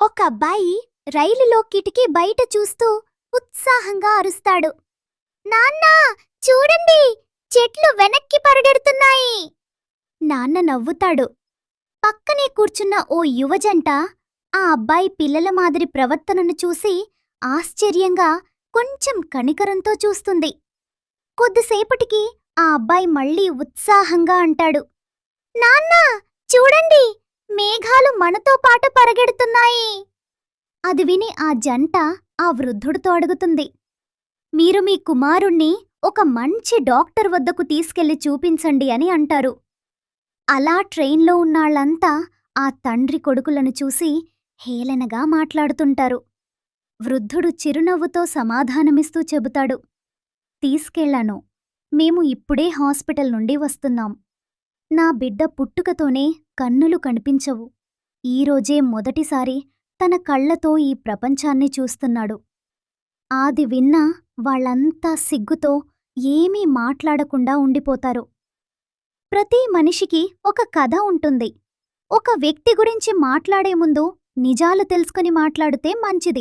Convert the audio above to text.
ఒక అబ్బాయి రైలులో కిటికీ బయట చూస్తూ ఉత్సాహంగా అరుస్తాడు. నాన్నా చూడండి! చెట్లు వెనక్కి పరుగెడుతున్నాయి! నాన్న నవ్వుతాడు. పక్కనే కూర్చున్న ఓ యువజంట ఆ అబ్బాయి పిల్లల మాదిరి ప్రవర్తనను చూసి ఆశ్చర్యంగా కొంచెం కనికరంతో చూస్తుంది. కొద్దిసేపటికి ఆ అబ్బాయి మళ్ళీ ఉత్సాహంగా అంటాడు. నాన్నా చూడండి! మేఘాలు మనతో పాటు పరగెడుతున్నాయి. అది విని ఆ జంట ఆ వృద్ధుడితో అడుగుతుంది. మీరు మీ కుమారుణ్ణి ఒక మంచి డాక్టర్ వద్దకు తీసుకెళ్ళి చూపించండి అని అంటారు. అలా ట్రైన్లో ఉన్నాళ్ళంతా ఆ తండ్రి కొడుకులను చూసి హేళనగా మాట్లాడుతుంటారు. వృద్ధుడు చిరునవ్వుతో సమాధానమిస్తూ చెబుతాడు. తీసుకెళ్ళను మేము ఇప్పుడే హాస్పిటల్ నుండి వస్తున్నాం. నా బిడ్డ పుట్టుకతోనే కన్నులు కనిపించవు. ఈరోజే మొదటిసారి తన కళ్ళతో ఈ ప్రపంచాన్ని చూస్తున్నాడు. ఆది విన్నా వాళ్ళంతా సిగ్గుతో ఏమీ మాట్లాడకుండా ఉండిపోతారు. ప్రతి మనిషికి ఒక కథ ఉంటుంది. ఒక వ్యక్తి గురించి మాట్లాడే ముందు నిజాలు తెలుసుకుని మాట్లాడితే మంచిది.